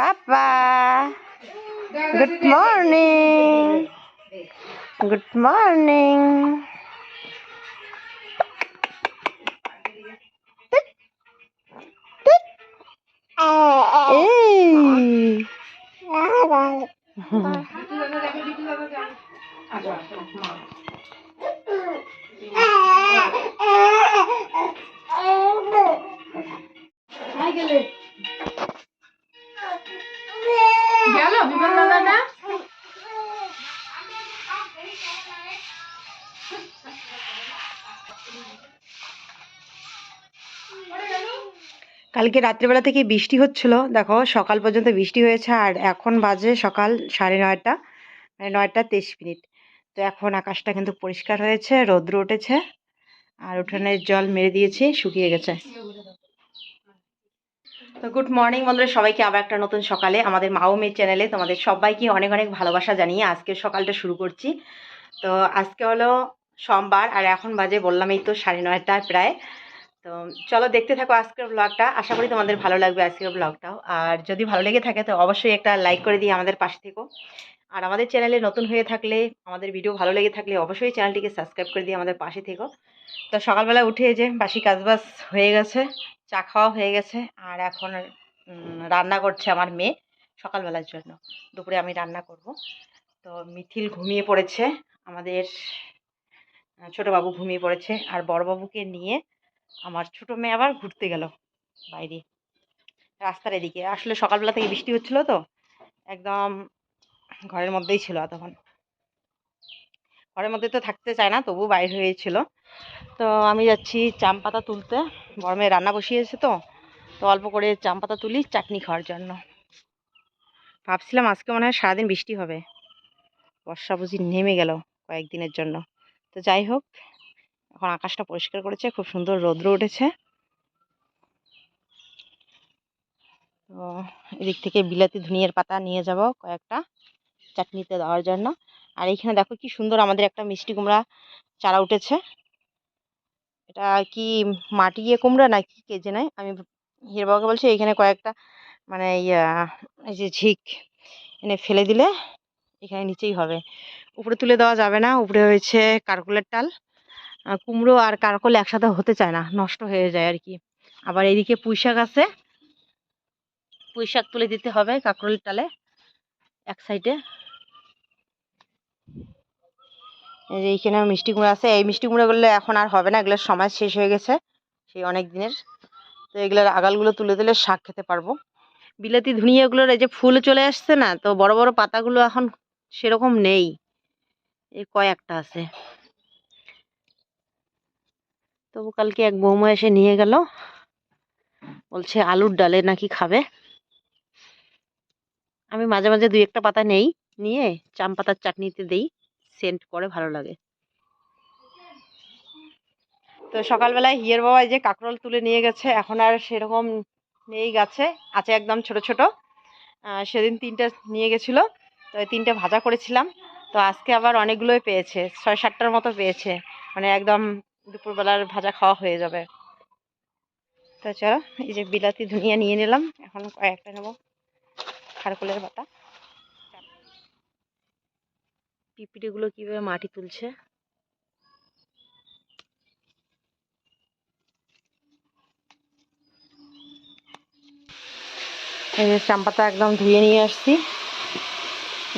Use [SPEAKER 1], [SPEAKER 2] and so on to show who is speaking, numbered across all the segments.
[SPEAKER 1] Papa good morning good morning এই
[SPEAKER 2] গেল
[SPEAKER 1] কালকে রাত্রিবেলা থেকে বৃষ্টি হচ্ছিল। দেখো, সকাল পর্যন্ত বৃষ্টি হয়েছে আর এখন বাজে সকাল সাড়ে নয়টা মানে নয়টা তেইশ মিনিট। তো এখন আকাশটা কিন্তু পরিষ্কার হয়েছে, রৌদ্র উঠেছে আর উঠোনের জল মেরে দিয়েছি, শুকিয়ে গেছে। তো গুড মর্নিং বন্ধুরা, সবাইকে আবার একটা নতুন সকালে আমাদের মাও মেয়ের চ্যানেলে তোমাদের সবাইকে অনেক অনেক ভালোবাসা জানিয়ে আজকে সকালটা শুরু করছি। তো আজকে হলো সোমবার আর এখন বাজে বললাম এই তো সাড়ে নয়টা প্রায়। তো চলো দেখতে থাকো আজকের ব্লগটা আশা করি তোমাদের ভালো লাগবে আজকের ব্লগটাও আর যদি ভালো লেগে থাকে তো অবশ্যই একটা লাইক করে দিয়ে আমাদের পাশে থেকো। আর আমাদের চ্যানেলে নতুন হয়ে থাকলে আমাদের ভিডিও ভালো লেগে থাকলে অবশ্যই চ্যানেলটিকে সাবস্ক্রাইব করে দিয়ে আমাদের পাশে থেকো। তো সকালবেলা উঠে যে বাসি কাজবাজ হয়ে গেছে চা খাওয়া হয়ে গেছে। আর এখন রান্না করছে আমার মেয়ে সকালবেলার জন্য। দুপুরে আমি রান্না করব। তো মিথিল ঘুমিয়ে পড়েছে। আমাদের আহ, ছোট বাবু ঘুমিয়ে পড়েছে। আর বড়বাবুকে নিয়ে আমার ছোট মেয়ে আবার ঘুরতে গেল বাইরে। রাস্তার এদিকে। আসলে সকালবেলা থেকে বৃষ্টি হচ্ছিল তো, একদম ঘরের মধ্যেই ছিল তখন ঘরের মধ্যে তো থাকতে চায় না তবু বাইরে হয়েছিল। তো আমি যাচ্ছি চাম পাতা তুলতে। বড় মেয়ে রান্না বসিয়েছে তো তো অল্প করে চাম পাতা তুলি চাটনি খাওয়ার জন্য। ভাবছিলাম আজকে মনে হয় সারাদিন বৃষ্টি হবে। বর্ষা বুঝি নেমে গেল কয়েকদিনের জন্য। তো যাই হোক এখন আকাশটা পরিষ্কার করেছে, খুব সুন্দর রৌদ্র উঠেছে। তো এদিক থেকে বিলাতি ধনিয়ার পাতা নিয়ে যাব কয়েকটা চাটনিতে দেওয়ার জন্য। আর এইখানে দেখো কি সুন্দর আমাদের একটা মিষ্টি কুমড়া চারা উঠেছে। এটা কি মাটি ইয়ে কুমড়া না কি কে জানে? আমি হির বাবাকে বলছি এখানে কয়েকটা মানে ইয়া, এই যে ঝিক এনে ফেলে দিলে এখানে নিচেই হবে। উপরে তুলে দেওয়া যাবে না, উপরে হয়েছে কারকুলের টাল। কুমড়ো আর কারকল একসাথে হতে চায় না, নষ্ট হয়ে যায় আর কি। আবার এদিকে পুঁই শাক আছে। পুঁই শাক তুলে দিতে হবে কাকরোলের টালে এক সাইডে এইখানে মিষ্টি কুমড়ো আছে। এই মিষ্টি কুমড়োগুলো এখন আর হবে না এগুলোর সময় শেষ হয়ে গেছে সেই অনেক দিনের। তো এগুলোর আগালগুলো তুলে দিলে শাক খেতে পারব। বিলাতি ধনিয়াগুলোর এই যে ফুল চলে আসছে না, তো বড় বড় পাতাগুলো এখন সেরকম নেই। এই কয়েকটা আছে। তবু কালকে এক বৌমা এসে নিয়ে গেল। বলছে, আলুর ডালে নাকি খাবে? আমি মাঝে মাঝে দুই একটা পাতা নেই, নিয়ে চাম পাতার চাটনিতে দেই, সেন্ট করে ভালো লাগে। তো সকালবেলায় হিয়ের বাবা যে কাঁকরোল তুলে নিয়ে গেছে, এখন আর সেরকম নেই গাছে, আছে একদম ছোট ছোট। সেদিন তিনটা নিয়ে গেছিল, তো তিনটে ভাজা করেছিলাম। তো আজকে আবার অনেকগুলোই পেয়েছে, ছয় সাতটার মতো পেয়েছে। মানে একদম দুপুরবেলার ভাজা খাওয়া হয়ে যাবে। তো চলো এই যে বিলাতি ধনিয়া নিয়ে নিলাম এখন কয়েকটা নেব। খারকুলের পাতা পিঁপড়েগুলো কীভাবে মাটি তুলছে? এই যে চাম পাতা একদম ধুয়ে নিয়ে আসছি।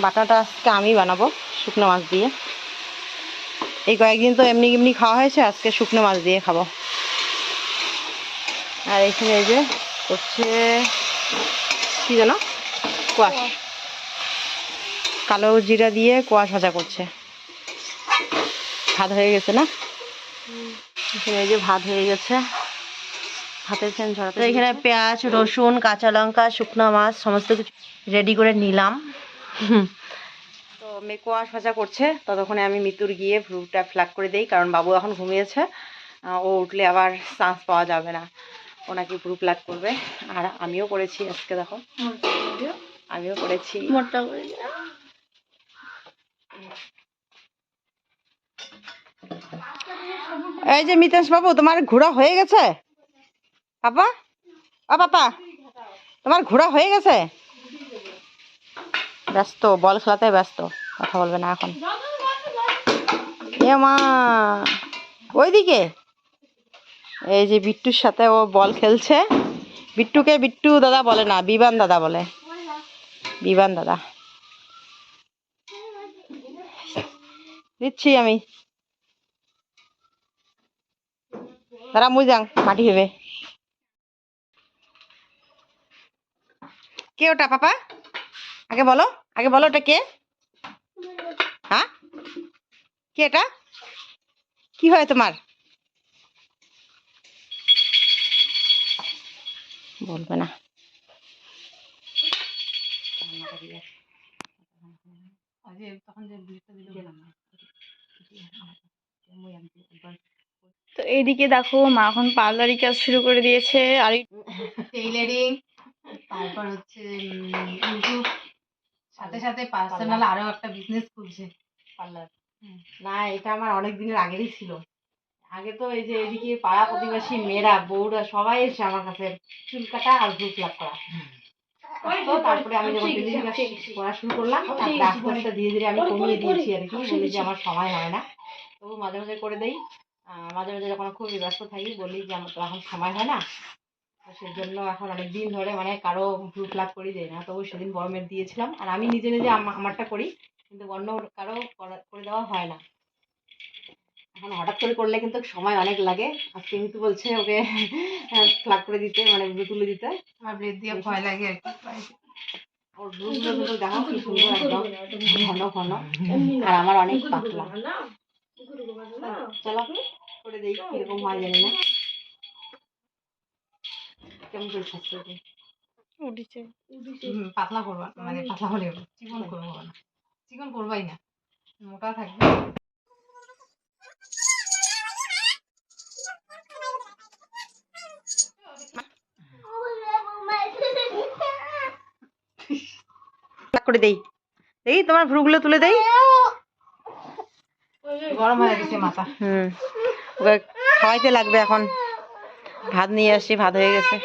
[SPEAKER 1] বাটাটা আজকে আমি বানাবো শুকনো মাছ দিয়ে। এই কয়েকদিন তো এমনি এমনি খাওয়া হয়েছে আজকে শুকনো মাছ দিয়ে খাব। আর এখানে এই যে করছে কি যেন? কোয়াশ। কালো জিরা দিয়ে কোয়াশ ভাজা করছে। ভাত হয়ে গেছে না? এখানে এই যে ভাত হয়ে গেছে। ভাতের ফ্যান ঝরাতে তো এখানে পেঁয়াজ রসুন কাঁচা লঙ্কা শুকনো মাছ সমস্ত কিছু রেডি করে নিলাম। তো মেয়ে কোয়াশ ভাজা করছে ততক্ষণে আমি মিতুর গিয়ে ভ্রুটা ফ্ল্যাগ করে দেই কারণ বাবু এখন ঘুমিয়েছে। ও উঠলে আবার চান্স পাওয়া যাবে না। ওনাকে নাকি ভ্রু প্লাগ করবে। আর আমিও করেছি আজকে দেখো। আমিও করেছি।
[SPEAKER 2] করে
[SPEAKER 1] এই যে মিতেশ বাবু তোমার ঘোরা হয়ে গেছে? পাপা ও পাপা তোমার ঘোরা হয়ে গেছে? ব্যস্ত বল খেলাতে ব্যস্ত। কথা বলবে না এখন। এ মা, ওইদিকে। এই যে বিট্টুর সাথে ও বল খেলছে। বিট্টুকে বিট্টু দাদা বলে না, বিবান দাদা বলে। বিবান দাদা। দিচ্ছি আমি। মুই যাং, মাটি হবে কে ওটা, পাপা? আগে বলো আগে বলো ওটা কে? হ্যাঁ? কে এটা? কি হয় তোমার? বলবে না।
[SPEAKER 3] তো এইদিকে দেখো মা এখন পার্লারি কাজ শুরু করে দিয়েছে আর এই-
[SPEAKER 2] টেইলারিং তারপর হচ্ছে সাথে সাথে পার্সোনাল আরও একটা বিজনেস খুলছে।
[SPEAKER 1] পার্লার না এটা আমার অনেক দিনের আগেরই ছিল। আগে তো এই যে এদিকে পাড়া প্রতিবেশী মেয়েরা বউরা সবাই এসে আমার কাছে চুল কাটা আর গ্রুপ লাভ করা। তো তারপরে আমি যখন কাজ করা শুরু করলাম তারপরে আস্তে আস্তে ধীরে ধীরে আমি কমিয়ে দিয়েছি আর কি। বলি যে আমার সময় হয় না। তবু মাঝে মাঝে করে দেই। মাঝে মাঝে যখন খুব ব্যস্ত থাকি বলি যে আমার তো এখন সময় হয় না। তো সেজন্য এখন অনেক দিন ধরে মানে কারও গ্রুপ লাভ করি দেয় না। তবু সেদিন বড়মের দিয়েছিলাম। আর আমি নিজে নিজে আমারটা করি। কিন্তু অন্য কারও করা- করে দেওয়া হয় না। এখন হঠাৎ করে করলে কিন্তু সময় অনেক লাগে। আজকে মিতু বলছে ওকে ফ্লাগ করে দিতে মানে তুলে দিতে।
[SPEAKER 2] আমার দিয়ে ভয় লাগে আর কি।
[SPEAKER 1] ওর ব্লুগুলো দেখো কি সুন্দর একদম। ঘন ঘন। আর আমার অনেক পাতলা। চলো করে দেই কীরকম হয় জানি না। কেমন করে শেষ
[SPEAKER 3] উঠেছে।
[SPEAKER 2] পাতলা করবা মানে পাতলা হলে হবে, চিকন করব না। চিকন করবাই না। মোটা থাকবে।
[SPEAKER 1] করে দেই। দেখি তোমার ভ্রুগুলো তুলে দেই।
[SPEAKER 2] গরম হয়ে গেছে মাথা।
[SPEAKER 1] হুম। খাওয়াইতে লাগবে এখন। ভাত নিয়ে আসি ভাত হয়ে গেছে।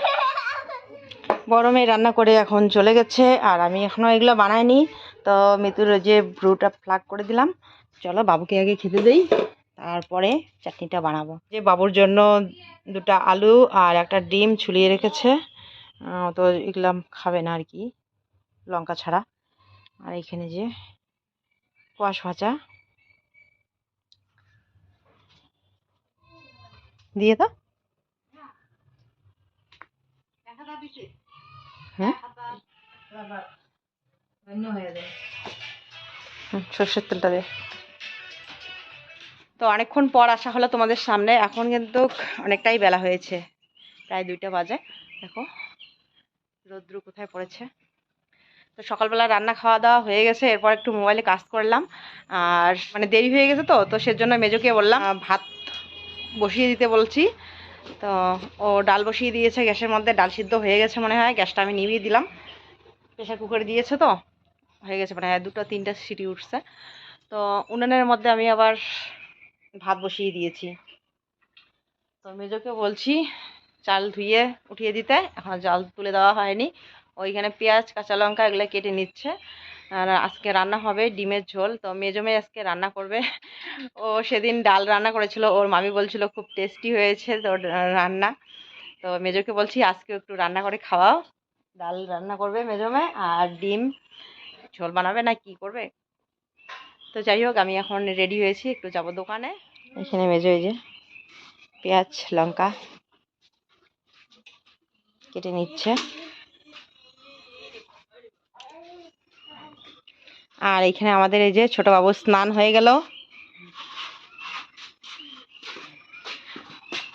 [SPEAKER 1] গরমে রান্না করে এখন চলে গেছে। আর আমি এখনও এগুলো বানাইনি। তো মিতুর যে ব্রুটা ফ্লাগ করে দিলাম। চলো বাবুকে আগে খেতে দেই, তারপরে চাটনিটা বানাবো। যে বাবুর জন্য দুটো আলু আর একটা ডিম ছুলিয়ে রেখেছে তো এগুলো খাবে না আর কি, লঙ্কা ছাড়া। আর এখানে যে কোয়াশ ভাজা। দিয়ে দাও। হ্যাঁ
[SPEAKER 2] অন্য হয়ে যায়
[SPEAKER 1] হুম, সর্ষের তেলটা দে। তো অনেকক্ষণ পর আসা হলো তোমাদের সামনে। এখন কিন্তু অনেকটাই বেলা হয়েছে। প্রায় দুইটা বাজে। দেখো রৌদ্র কোথায় পড়েছে। তো সকালবেলা রান্না খাওয়া দাওয়া হয়ে গেছে। এরপর একটু মোবাইলে কাজ করলাম। আর মানে দেরি হয়ে গেছে তো তো সেজন্য মেজোকে বললাম ভাত বসিয়ে দিতে বলছি। তো ও ডাল বসিয়ে দিয়েছে গ্যাসের মধ্যে। ডাল সিদ্ধ হয়ে গেছে মনে হয়। গ্যাসটা আমি নিভিয়ে দিলাম। প্রেশার কুকারে দিয়েছে তো। হয়ে গেছে মানে দুটো তিনটা সিটি উঠছে। তো উনানের মধ্যে আমি আবার ভাত বসিয়ে দিয়েছি। তো মেজোকে বলছি, চাল ধুয়ে উঠিয়ে দিতে, এখন জাল তুলে দেওয়া হয়নি। ওইখানে পেঁয়াজ, কাঁচা লঙ্কা এগুলো কেটে নিচ্ছে। আর আজকে রান্না হবে ডিমের ঝোল। তো মেজো মেয়ে আজকে রান্না করবে। ও সেদিন ডাল রান্না করেছিল। ওর মামি বলছিল, খুব টেস্টি হয়েছে তো রান্না। তো মেজোকে বলছি আজকে একটু রান্না করে খাওয়াও। ডাল রান্না করবে মেজো মেয়ে। আর ডিম ঝোল বানাবে না, কি করবে? তো যাই হোক, আমি এখন রেডি হয়েছি একটু যাব দোকানে। এখানে মেজো এই যে পেঁয়াজ, লঙ্কা কেটে নিচ্ছে। আর এখানে আমাদের এই যে ছোট বাবু স্নান হয়ে গেল।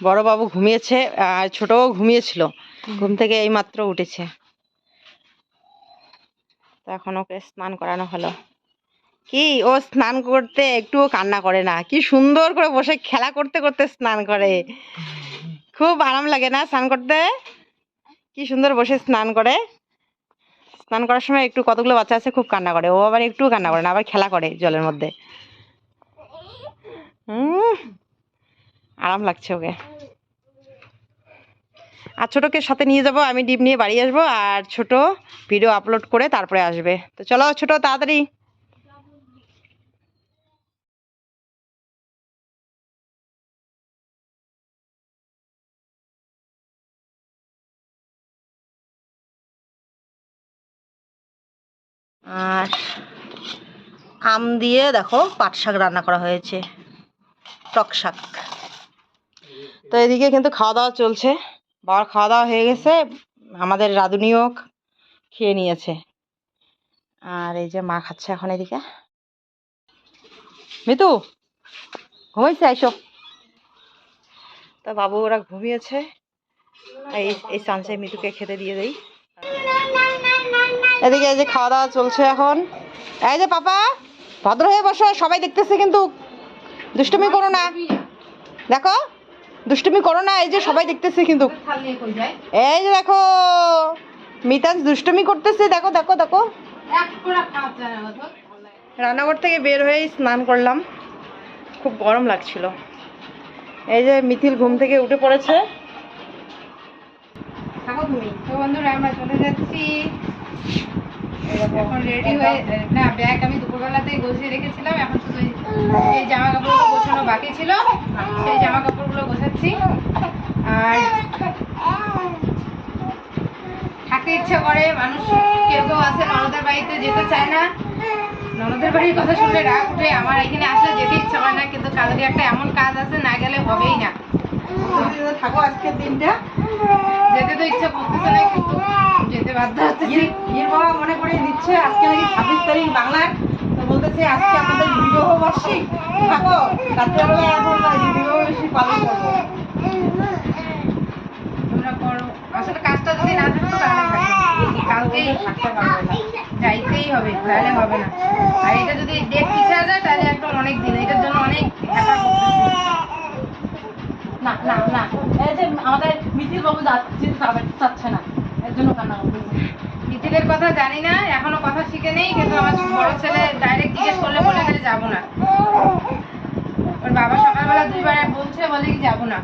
[SPEAKER 1] বড় বাবু ঘুমিয়েছে, আর ছোটও ঘুমিয়েছিল। ঘুম থেকে এইমাত্র উঠেছে। তো এখন ওকে স্নান করানো হলো। কি? ও স্নান করতে একটুও কান্না করে না। কি সুন্দর করে বসে খেলা করতে করতে স্নান করে। খুব আরাম লাগে না স্নান করতে? কি সুন্দর বসে স্নান করে। স্নান করার সময় একটু কতগুলো বাচ্চা আছে খুব কান্না করে। ও আবার একটু কান্না করে না, আবার খেলা করে জলের মধ্যে। হুম আরাম লাগছে ওকে। আর ছোটোকে সাথে নিয়ে যাব, আমি ডিপ নিয়ে বাড়ি আসব আর ছোট ভিডিও আপলোড করে তারপরে আসবে। তো চলো ছোট, তাড়াতাড়ি। আর আম দিয়ে দেখো পাট শাক রান্না করা হয়েছে, টক শাক। তো এদিকে কিন্তু খাওয়া দাওয়া চলছে। বাবার খাওয়া দাওয়া হয়ে গেছে, আমাদের রাঁধুনিও খেয়ে নিয়েছে। আর এই যে মা খাচ্ছে এখন এদিকে। মিতু, ঘুমাইছে? আইসো। তা বাবু, ওরা ঘুমিয়েছে। এই এই চামচে মিতুকে খেতে দিয়ে দেই। এদিকে এই যে খাওয়া দাওয়া চলছে এখন। এই যে পাপা, ভদ্র হয়ে বসো, সবাই দেখতেছে কিন্তু দুষ্টুমি করো না। দেখো। দুষ্টুমি করো না, এই যে সবাই দেখতেছে কিন্তু। এই যে দেখো মিতাজ দুষ্টুমি করতেছে, দেখো দেখো দেখো। রান্নাঘর থেকে বের হয়েই স্নান করলাম। খুব গরম লাগছিল। এই যে মিথিল ঘুম থেকে উঠে পড়েছে।
[SPEAKER 2] তো বন্ধুরা আমরা চলে যাচ্ছি। এখন রেডি হয়ে, না ব্যাগ আমি দুপুরবেলাতেই গোছিয়ে রেখেছিলাম, এখন শুধু এই- জামা কাপড়গুলো গোছানো বাকি ছিল। সেই জামা কাপড়গুলো গোছাচ্ছি। আর থাকতে ইচ্ছে করে, মানুষ কেউ কেউ আছে, ননদের বাড়িতে যেতে চায় না। ননদের বাড়ির কথা শুনলে রাগ উঠে, আমার এখানে আসলে যেতে ইচ্ছা করে না, কিন্তু কালকে একটা এমন কাজ আছে, না গেলে হবেই না।
[SPEAKER 1] থাকো আজকের দিনটা।
[SPEAKER 2] যেতে তো ইচ্ছা করতেছে না কিন্তু যেতে বাধ্য হচ্ছে।
[SPEAKER 1] ইয়ের বাবা মনে করে দিচ্ছে আজকে নাকি ছাব্বিশ তারিখ বাংলার। তো বলতেছে আজকে আমাদের বিবাহ বার্ষিক থাকো রাত্রেবেলা এখন বিবাহ বার্ষিক পালন করব
[SPEAKER 2] তোমরা করো। আসলে কাজটা যদি না থাকতো তাহলে কালকেই থাকতে পারবে না। যাইতেই হবে তাহলে হবে না। আর এটা যদি ডেট পিছিয়ে যায় তাহলে একদম অনেক দিন। এটার জন্য অনেক
[SPEAKER 1] না না না। এই যে আমাদের মিথিল বাবু চাচ্ছে না। এর জন্য কান্না
[SPEAKER 2] মিথিলের কথা জানি না এখনও কথা শিখে নেই কিন্তু আমার বড় ছেলে ডাইরেক্ট জিজ্ঞেস করলে বলে গেলে যাব না। ওর বাবা সকালবেলা দুইবার বলছে বলে কি যাব না।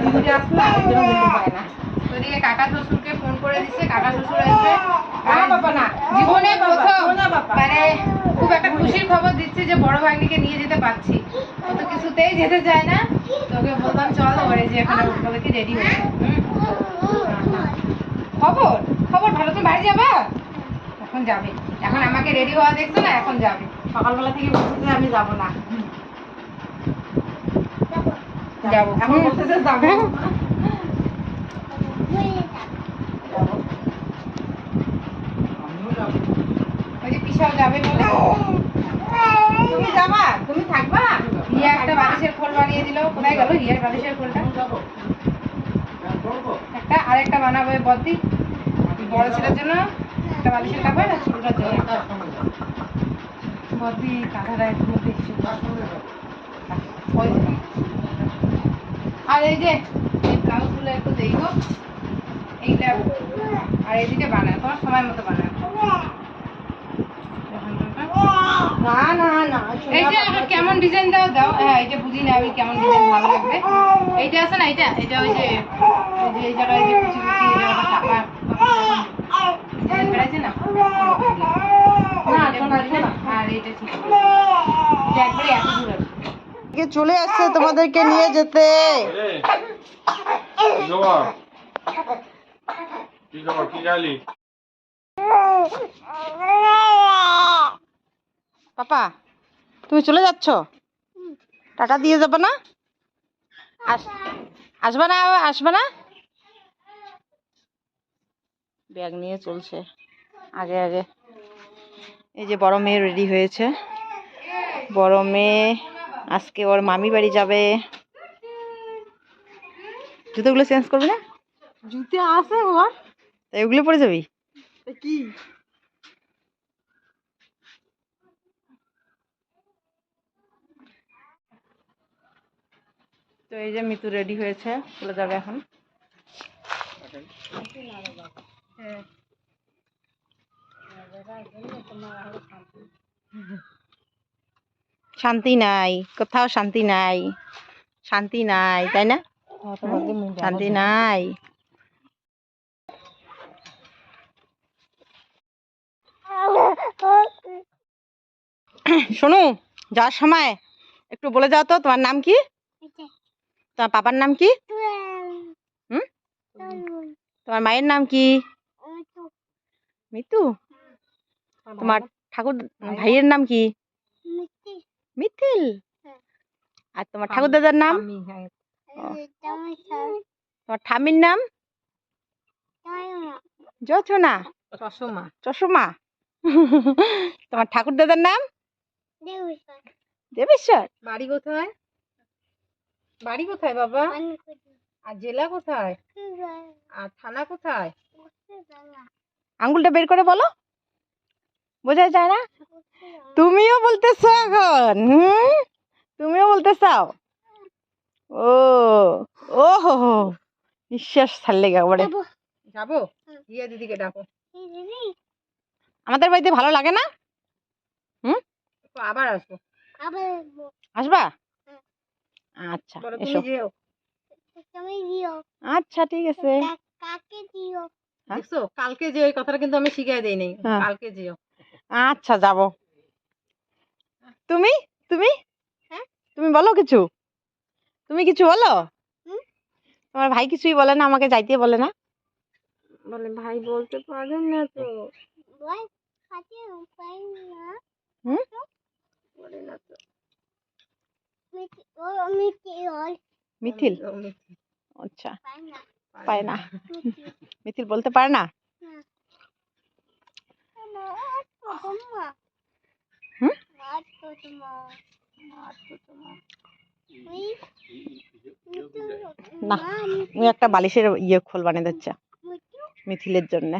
[SPEAKER 1] দিদিটা আসলে যেতে
[SPEAKER 2] কাকা শ্বশুরকে ফোন করে দিচ্ছে কাকা শ্বশুর আসবে।
[SPEAKER 1] না বাবা না।
[SPEAKER 2] জীবনে প্রথম। মানে খুব একটা খুশির খবর দিচ্ছে যে বড় ভাগ্নিকে নিয়ে যেতে পারছি। ও তো কিছুতেই যেতে চায় না। তোকে বললাম চল ওরে যে এখানে বলে কি রেডি হয়ে খবর? খবর ভালো তুমি বাড়ি যাবা? এখন যাবে। এখন আমাকে রেডি হওয়া দেখছ না এখন যাবে।
[SPEAKER 1] সকালবেলা থেকে বলতেছে আমি যাব না।
[SPEAKER 2] যাব।
[SPEAKER 1] এখন বলতেছে যাব
[SPEAKER 2] ওই যে পিসাও যাবে বলে
[SPEAKER 1] তুমি যাবা তুমি থাকবা
[SPEAKER 2] হিয়া একটা বালিশের খোল বানিয়ে দিল কোথায় গেল হিয়ার বালিশের খোলটা একটা, আরেকটা বানাবো এই বদ্দি। বড় ছেলের জন্য একটা বালিশের কাপড় আর ছোটটার জন্য। বদ্দি, কাঁথাটা একটু দেখছি আর এই যে, এই ব্লাউজগুলো একটু দেখো এইটা, আর এদিকে বানায় তোমার সময় মতো বানায়
[SPEAKER 1] না না না
[SPEAKER 2] এইটা আবার কেমন ডিজাইন দাও দাও। হ্যাঁ এটা বুঝি না আমি কেমন ডিজাইন ভালো লাগবে। এইটা আছে না এইটা? এটা ওই যে ওই এই জায়গায় যে কুচি কুচি এই জায়গাটা চাপা ডিজাইন না। এটা
[SPEAKER 1] চলে আসছে তোমাদেরকে নিয়ে যেতে।
[SPEAKER 4] কি খবর?
[SPEAKER 1] পাপা তুমি চলে যাচ্ছ? টাটা দিয়ে যাবে না? আস আসবে না আসবে না? ব্যাগ নিয়ে চলছে আগে আগে। এই যে বড় মেয়ে রেডি হয়েছে। বড় মেয়ে আজকে ওর মামি বাড়ি যাবে। জুতোগুলো চেঞ্জ করবে না?
[SPEAKER 3] জুতো আছে ওর।
[SPEAKER 1] এগুলো পরে যাবি?
[SPEAKER 3] কি?
[SPEAKER 1] তো এই যে মিতু রেডি হয়েছে, চলে যাবে এখন। শান্তি নাই, কোথাও শান্তি নাই শান্তি নাই, তাই না? শান্তি নাই। শোনো, যাওয়ার সময় একটু বলে যাও তো, তোমার নাম কি? তোমার পাপার নাম কি? হুম? তোমার মায়ের নাম কি? মিতু? তোমার ঠাকুর ভাইয়ের নাম কি? মিথিল আর তোমার ঠাকুর দাদার নাম? তোমার ঠামির নাম? যোচনা
[SPEAKER 2] চশমা।
[SPEAKER 1] চশমা। তোমার ঠাকুর দাদার নাম দেবেশ্বর।
[SPEAKER 2] বাড়ি কোথায়? বাড়ি কোথায় বাবা? আর জেলা কোথায়? আর থানা কোথায়?
[SPEAKER 1] আঙ্গুলটা বের করে বলো। বোঝা যায় না? তুমিও বলতেছো এখন হুম? তুমিও বলতে চাও ও ও হো হো নিঃশ্বাস ছাড়লে একবারে
[SPEAKER 2] যাব। গিয়ে দিদিকে ডাকো।
[SPEAKER 1] আমাদের বাড়িতে ভালো লাগে না?
[SPEAKER 2] তো আবার আসব।
[SPEAKER 1] আসবা? আচ্ছা এসো। আচ্ছা ঠিক আছে। হ্যাঁ?
[SPEAKER 2] দেখছ? কালকে যে ওই কথাটা কিন্তু আমি শিখাই দেই নাই।
[SPEAKER 1] হ্যাঁ।
[SPEAKER 2] কালকে যেও
[SPEAKER 1] আচ্ছা যাব। তুমি? তুমি?
[SPEAKER 2] হ্যাঁ?
[SPEAKER 1] তুমি বলো কিছু। তুমি কিছু বলো? তোমার ভাই কিছুই বলে না আমাকে যাইতে বলে না।
[SPEAKER 2] বলে ভাই বলতে পারেন না তো।
[SPEAKER 1] হুম?
[SPEAKER 2] বলে না তো।
[SPEAKER 1] মিথিল আচ্ছা। পায় না মিথিল। বলতে পারে না? না ওই একটা বালিশের ইয়ে খোল বানিয়ে দিচ্ছে। মিথিলের জন্য।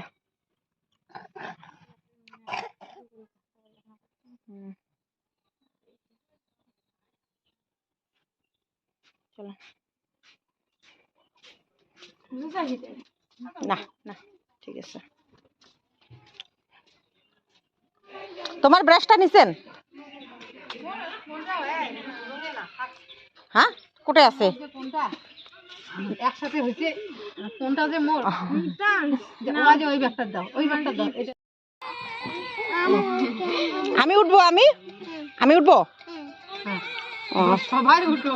[SPEAKER 1] চলো। না না ঠিক আছে। তোমার ব্রাশটা নিছেন? হ্যাঁ? কোথায় আছে?
[SPEAKER 2] কোনটা একসাথে হয়েছে কোনটা যে মোর? ওই যে ওই ব্যাগটা দাও ওই ব্যাগটা দাও
[SPEAKER 1] আমি উঠবো আমি? আমি উঠবো?
[SPEAKER 2] হ্যাঁ।
[SPEAKER 1] ও,
[SPEAKER 2] সবাই উঠো।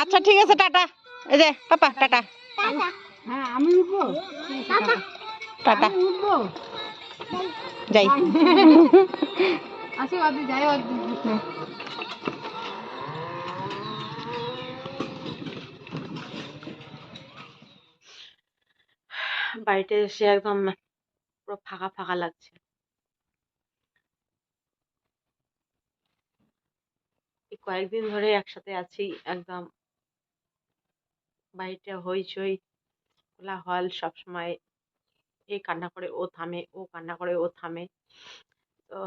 [SPEAKER 1] আচ্ছা ঠিক আছে টাটা। এই যে পাপা টাটা।
[SPEAKER 2] হ্যাঁ আমি উঠবো।
[SPEAKER 1] টাটা। যাই।
[SPEAKER 2] আসি যাই
[SPEAKER 1] বাড়িতে এসে একদম পুরো ফাঁকা ফাঁকা লাগছে। কয়েকদিন ধরে একসাথে আছি, একদম বাড়িটা হইচই, কোলাহল সবসময়। এ কান্না করে, ও থামে, ও কান্না করে, ও থামে। তো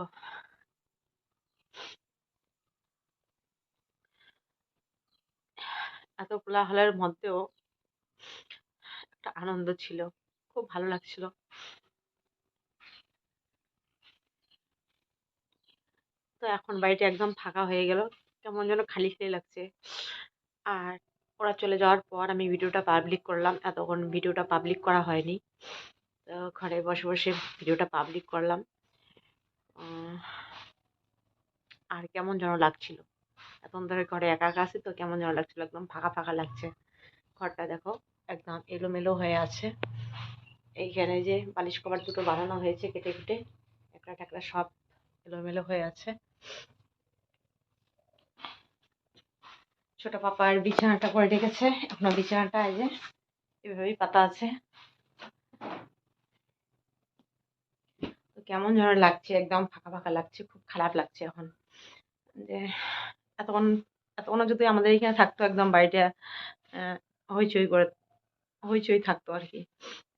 [SPEAKER 1] এত কোলাহলের মধ্যেও একটা আনন্দ ছিল, খুব ভালো লাগছিল। তো এখন বাড়িটা একদম ফাঁকা হয়ে গেল। কেমন যেন খালি খালি লাগছে। আর ওরা চলে যাওয়ার পর আমি ভিডিওটা পাবলিক করলাম। এতক্ষণ ভিডিওটা পাবলিক করা হয়নি। তো ঘরে বসে বসে ভিডিওটা পাবলিক করলাম। আর কেমন যেন লাগছিল। এতক্ষণ ধরে ঘরে একা একা আছি তো কেমন যেন লাগছিল। একদম ফাঁকা ফাঁকা লাগছে। ঘরটা দেখো একদম এলোমেলো হয়ে আছে। এইখানে যে বালিশ কভার দুটো বানানো হয়েছে কেটে কেটে, একটা টাকরা সব এলোমেলো হয়ে আছে। ছোট পাপার বিছানাটা করে রেখেছে এখনও বিছানাটা এই যে এভাবেই পাতা আছে। তো কেমন যেন লাগছে, একদম ফাঁকা ফাঁকা লাগছে, খুব খারাপ লাগছে এখন। যে এতক্ষণ এতক্ষণ যদি আমাদের এখানে থাকতো, একদম বাড়িটা হইচই করে, হইচই থাকতো আর কি।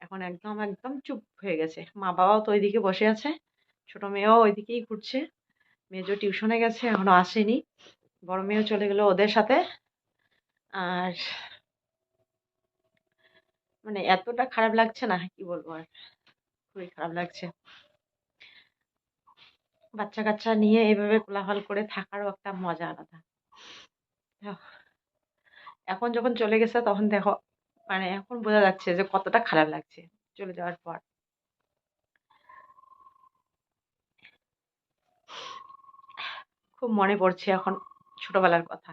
[SPEAKER 1] এখন একদম একদম চুপ হয়ে গেছে। মা বাবাও তো ওইদিকে বসে আছে, ছোট মেয়েও ওইদিকেই ঘুরছে। মেজো টিউশনে গেছে, এখনও আসেনি। বড় মেয়েও চলে গেলো ওদের সাথে। আর মানে এতটা খারাপ লাগছে না, কি বলব আর? খুবই খারাপ লাগছে। বাচ্চা কাচ্চা নিয়ে এভাবে কোলাহল করে থাকারও একটা মজা আলাদা। এখন যখন চলে গেছে তখন দেখো মানে এখন বোঝা যাচ্ছে যে কতটা খারাপ লাগছে চলে যাওয়ার পর। খুব মনে পড়ছে এখন। ছোটবেলার কথা।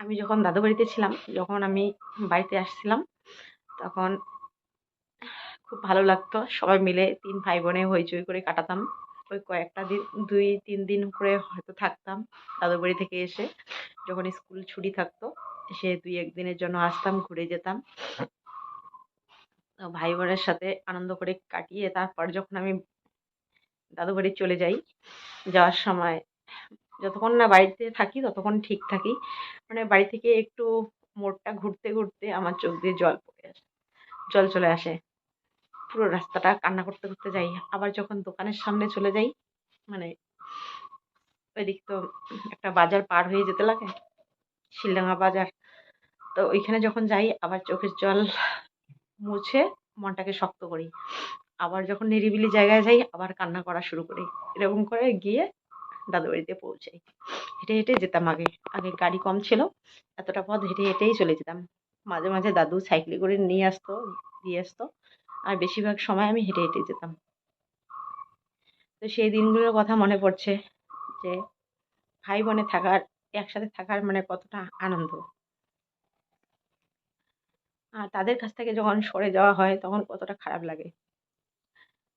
[SPEAKER 1] আমি যখন দাদু বাড়িতে ছিলাম, যখন আমি বাড়িতে আসছিলাম, তখন খুব ভালো লাগতো। সবাই মিলে তিন ভাই বোনে হইচই করে কাটাতাম। ওই কয়েকটা দিন, দুই, তিন দিন করে হয়তো থাকতাম দাদু বাড়ি থেকে এসে। যখন স্কুল ছুটি থাকতো সে দুই একদিনের জন্য আসতাম, ঘুরে যেতাম। ভাই বোনের সাথে আনন্দ করে কাটিয়ে তারপর যখন আমি দাদু বাড়ি চলে যাই, যাওয়ার সময় যতক্ষণ না বাড়িতে থাকি, ততক্ষণ ঠিক থাকি। মানে বাড়ি থেকে একটু মোড়টা ঘুরতে ঘুরতে আমার চোখ দিয়ে জল পড়ে আসে। জল চলে আসে। পুরো রাস্তাটা কান্না করতে করতে যাই। আবার যখন দোকানের সামনে চলে যাই মানে ওইদিক তো একটা বাজার পার হয়ে যেতে লাগে, শিলডাঙ্গা বাজার। তো ওইখানে যখন যাই, আবার চোখের জল মুছে মনটাকে শক্ত করি। আবার যখন নিরিবিলি জায়গায় যাই, আবার কান্না করা শুরু করি। এরকম করে গিয়ে দাদু বাড়িতে পৌঁছাই। হেঁটে হেঁটে যেতাম আগে আগে গাড়ি কম ছিল, এতটা পথ হেঁটে হেঁটেই চলে যেতাম। মাঝে মাঝে দাদু সাইকেলে করে নিয়ে আসতো, দিয়ে আসতো, আর বেশিরভাগ সময় আমি হেঁটে হেঁটে যেতাম। তো সেই দিনগুলোর কথা মনে পড়ছে যে ভাই বোনে থাকার, একসাথে থাকার মানে কতটা আনন্দ। আর তাদের কাছ থেকে যখন সরে যাওয়া হয়, তখন কতটা খারাপ লাগে।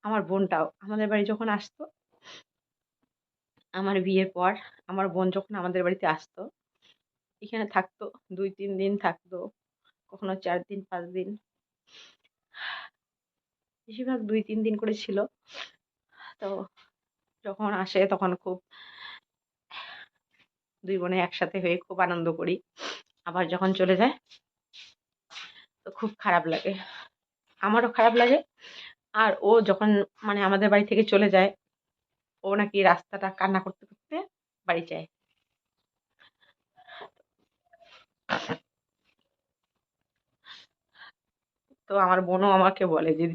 [SPEAKER 1] আমার বোনটাও, আমাদের বাড়ি যখন আসতো আমার বিয়ের পর আমার বোন যখন আমাদের বাড়িতে আসতো, এখানে থাকতো, দুই, তিন দিন থাকতো, কখনো চার দিন, পাঁচ দিন। বেশিরভাগ দুই, তিন দিন করে ছিল। তো যখন আসে তখন খুব দুই বোনে একসাথে হয়ে খুব আনন্দ করি। আবার যখন চলে যায়, তো খুব খারাপ লাগে। আমারও খারাপ লাগে। আর ও যখন মানে আমাদের বাড়ি থেকে চলে যায় ও নাকি রাস্তাটা কান্না করতে করতে বাড়ি যায়। তো আমার বোনও আমাকে বলে যে,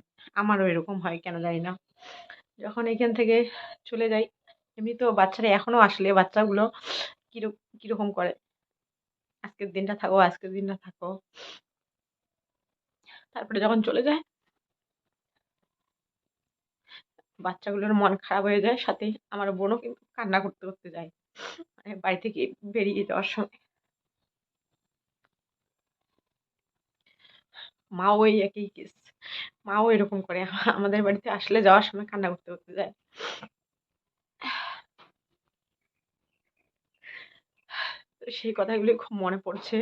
[SPEAKER 1] আমারও এরকম হয়, কেন জানি না? যখন এখান থেকে চলে যাই এমনি তো বাচ্চারা এখনও আসলে বাচ্চাগুলো কীরকম কীরকম করে? আজকের দিনটা থাকো, আজকের দিনটা থাকো। তারপরে যখন চলে যায় বাচ্চাগুলোর মন খারাপ হয়ে যায়, সাথে আমার বোনও কিন্তু কান্না করতে করতে যায়। মানে বাড়ি থেকে বেরিয়ে যাওয়ার সময়। মাও ওই একই কেস মাও এরকম করে আমাদের বাড়িতে আসলে যাওয়ার সময় কান্না করতে করতে যায়। তো সেই কথাগুলি খুব মনে পড়ছে।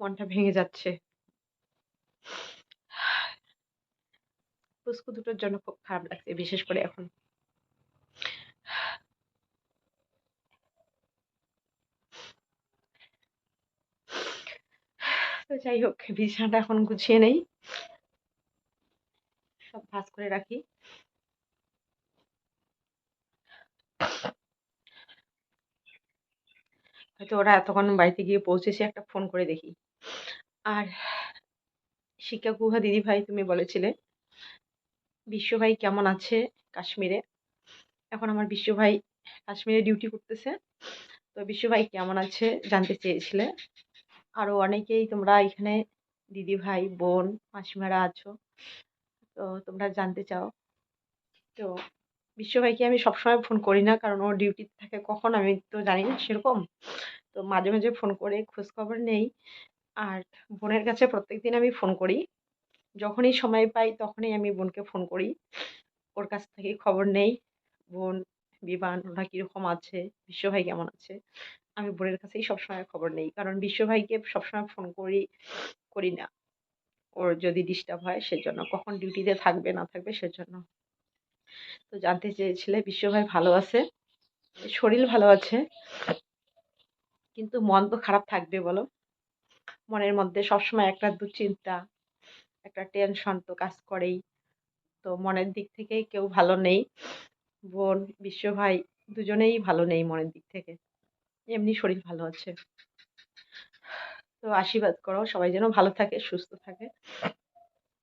[SPEAKER 1] মনটা ভেঙে যাচ্ছে। পুস্কু দুটোর জন্য খুব খারাপ লাগছে, বিশেষ করে এখন। তো যাই হোক, বিছানাটা এখন গুছিয়ে নেই। সব ভাজ করে রাখি। হয়তো ওরা এতক্ষণ বাড়িতে গিয়ে পৌঁছেছে, একটা ফোন করে দেখি। আর শিক্ষা গুহা দিদি ভাই তুমি বলেছিলে বিশ্ব ভাই কেমন আছে কাশ্মীরে? এখন আমার বিশ্ব ভাই কাশ্মীরে ডিউটি করতেছে। তো বিশ্ব ভাই কেমন আছে জানতে চেয়েছিলে। আরও অনেকেই তোমরা এখানে দিদি ভাই বোন, মাসিমারা আছো, তো তোমরা জানতে চাও। তো বিশ্ব ভাইকে আমি সবসময় ফোন করি না, কারণ ওর ডিউটিতে থাকে কখন আমি তো জানি না সেরকম। তো মাঝে মাঝে ফোন করে, খোঁজ খবর নেই। আর বোনের কাছে প্রত্যেকদিন আমি ফোন করি। যখনই সময় পাই তখনই আমি বোনকে ফোন করি। ওর কাছ থেকে খবর নেই। বোন বিমান ওরা কীরকম আছে? বিশ্ব ভাই কেমন আছে? আমি বোনের কাছেই সবসময় খবর নেই। কারণ বিশ্ব ভাইকে সবসময় ফোন করি করি না। ওর যদি ডিস্টার্ব হয় সেজন্য। কখন ডিউটিতে থাকবে, না থাকবে সেজন্য। তো জানতে চেয়েছিলে বিশ্ব ভাই ভালো আছে? শরীর ভালো আছে? কিন্তু মন তো খারাপ থাকবে বলো। মনের মধ্যে সবসময় একটা দুশ্চিন্তা। একটা টেনশন তো কাজ করেই। তো মনের দিক থেকে কেউ ভালো নেই। বোন, বিশ্ব ভাই দুজনেই ভালো নেই মনের দিক থেকে। এমনি শরীর ভালো আছে। তো আশীর্বাদ করো, সবাই যেন ভালো থাকে, সুস্থ থাকে।